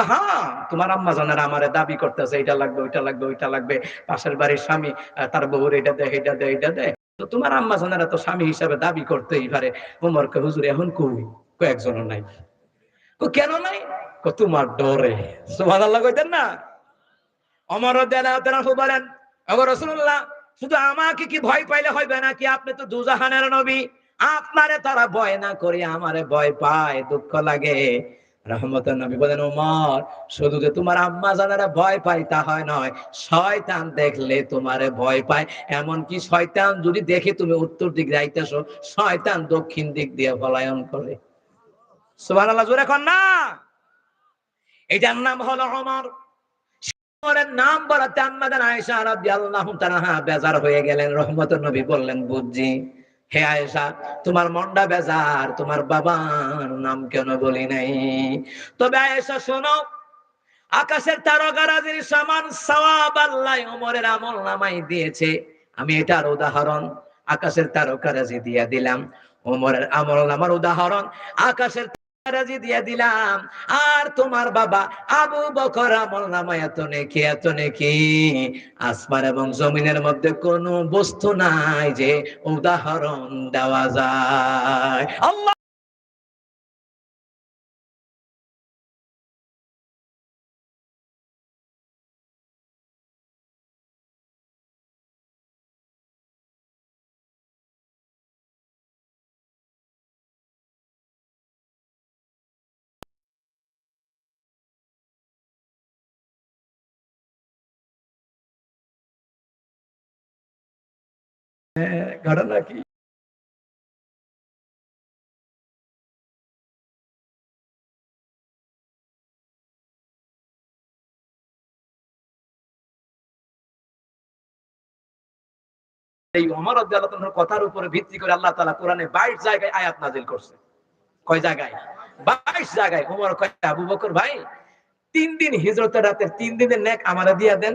কাহা তোমার আম্মা জানার আমারে দাবি করতেছে এটা লাগবে, ওইটা লাগবে ওইটা লাগবে। পাশের বাড়ির স্বামী তার বউর এটা দেয় এটা দেয় এটা দেয়। তো তোমার আম্মা জানারা তো স্বামী হিসাবে দাবি করতেই পারে। ওমরকে হুজুর এখন কই? কয়েকজনও নাই। কেন নাই? তোমার ডরে। সুবহান আল্লাহ কইতেন না? অমর বলেন, ওগো রাসূলুল্লাহ, শুধু আমাকে কি ভয় পাইলে হইবে নাকি? আপনি তো দুজাহানের নবী। আপনারে তারা ভয় না করে আমারে ভয় পায়, দুঃখ লাগে। রহমতের নবী বলেন ওমর শুধু যে তোমার আম্মা জানারা ভয় পায়, তা হয় নয়। শয়তান দেখলে তোমারে ভয় পায়। এমন কি শয়তান যদি দেখে তুমি উত্তর দিক যাইতেছো শয়তান দক্ষিণ দিক দিয়ে পলায়ন করে। সুবহানাল্লাহ, জোরে কর না? এটার নাম হলো ওমরের নাম বলাতে আম্মাদান আয়েশা রাদিয়াল্লাহু তাআলা বেজার হয়ে গেলেন। রহমতের নবী বললেন, বুঝছি। হে আয়েশা, তোমার মন্ডা বেজার, তোমার বাবার নাম কেন বলি নাই? তবে আয়েশা, শোনো, আকাশের তারকারাজির সমান সওয়াব আল্লাহ ওমরের আমল নামাই দিয়েছে, আমি এটার উদাহরণ আকাশের তারকারাজি দিয়া দিলাম, ওমরের আমল নামার উদাহরণ আকাশের তারকারাজি দিয়ে দিলাম। আর তোমার বাবা আবু বকর আমল নামায় এত নেকি এত নেকি। আসমান এবং জমিনের মধ্যে কোনো বস্তু নাই যে উদাহরণ দেওয়া যায়। আল্লাহ এই রাদিয়াল্লাহু তাআলার কথার উপরে ভিত্তি করে আল্লাহ তালা কোরআনে 22 জায়গায় আয়াত নাযিল করছে। কয় জায়গায়? 22 জায়গায়। ওমর কয়, আবু বকর ভাই, তিন দিন হিজরতের রাতের তিন দিনের নেক আমারে দিয়া দেন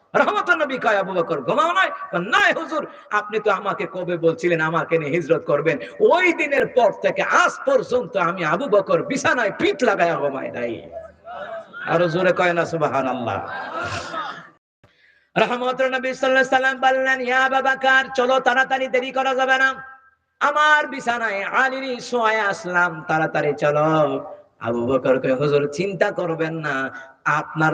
চলো, তাড়াতাড়ি দেরি করা যাবে না। আমার বিছানায় আলিরি শোয়া আসলাম, তাড়াতাড়ি চলো। আবু বকর কয়, হুজুর, চিন্তা করবেন না, আপনার